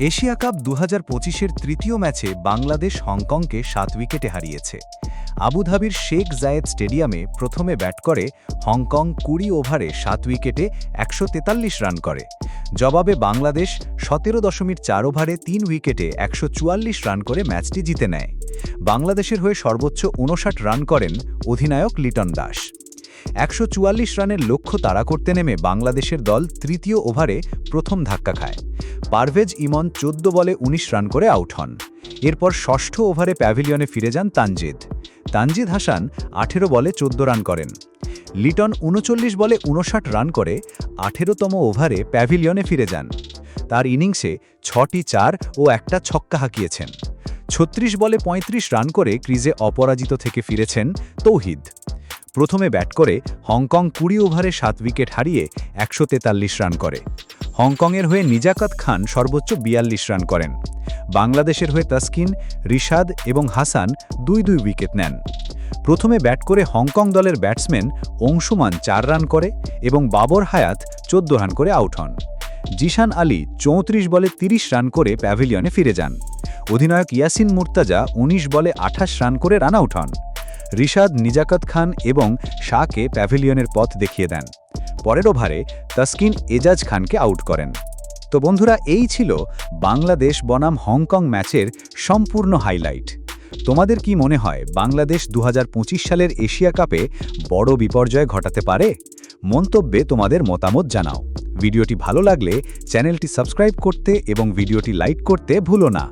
Asia cup দু হাজার তৃতীয় ম্যাচে বাংলাদেশ হংকংকে সাত উইকেটে হারিয়েছে। আবুধাবির শেখ জায়েদ স্টেডিয়ামে প্রথমে ব্যাট করে হংকং কুড়ি ওভারে সাত উইকেটে একশো তেতাল্লিশ রান করে। জবাবে বাংলাদেশ সতেরো দশমিক চার ওভারে তিন উইকেটে একশো চুয়াল্লিশ রান করে ম্যাচটি জিতে নেয়। বাংলাদেশের হয়ে সর্বোচ্চ উনষাট রান করেন অধিনায়ক লিটন দাস। একশো চুয়াল্লিশ রানের লক্ষ্য তাড়া করতে নেমে বাংলাদেশের দল তৃতীয় ওভারে প্রথম ধাক্কা খায়। পারভেজ ইমন চোদ্দ বলে ১৯ রান করে আউট হন। এরপর ষষ্ঠ ওভারে প্যাভিলিয়নে ফিরে যান তানজিদ। তানজিদ হাসান আঠেরো বলে চোদ্দ রান করেন। লিটন উনচল্লিশ বলে উনষাট রান করে আঠেরোতম ওভারে প্যাভিলিয়নে ফিরে যান। তার ইনিংসে ছটি চার ও একটা ছক্কা হাঁকিয়েছেন। ছত্রিশ বলে ৩৫ রান করে ক্রিজে অপরাজিত থেকে ফিরেছেন তৌহিদ। প্রথমে ব্যাট করে হংকং কুড়ি ওভারে সাত উইকেট হারিয়ে একশো তেতাল্লিশ রান করে। হংকংয়ের হয়ে নিজাকাত খান সর্বোচ্চ বিয়াল্লিশ রান করেন। বাংলাদেশের হয়ে তাসকিন, রিশাদ এবং হাসান দুই দুই উইকেট নেন। প্রথমে ব্যাট করে হংকং দলের ব্যাটসম্যান অংশুমান চার রান করে এবং বাবর হায়াত চোদ্দ রান করে আউট হন। জিশান আলী চৌত্রিশ বলে ৩০ রান করে প্যাভিলিয়নে ফিরে যান। অধিনায়ক ইয়াসিন মুর্তাজা ১৯ বলে আঠাশ রান করে রান আউট হন। রিশাদ, নিজাকত খান এবং শাহকে প্যাভিলিয়নের পথ দেখিয়ে দেন। পরের ওভারে তাসকিন এজাজ খানকে আউট করেন। তো বন্ধুরা, এই ছিল বাংলাদেশ বনাম হংকং ম্যাচের সম্পূর্ণ হাইলাইট। তোমাদের কি মনে হয়, বাংলাদেশ দু হাজার পঁচিশ সালের এশিয়া কাপে বড় বিপর্যয় ঘটাতে পারে? মন্তব্যে তোমাদের মতামত জানাও। ভিডিওটি ভালো লাগলে চ্যানেলটি সাবস্ক্রাইব করতে এবং ভিডিওটি লাইক করতে ভুলো না।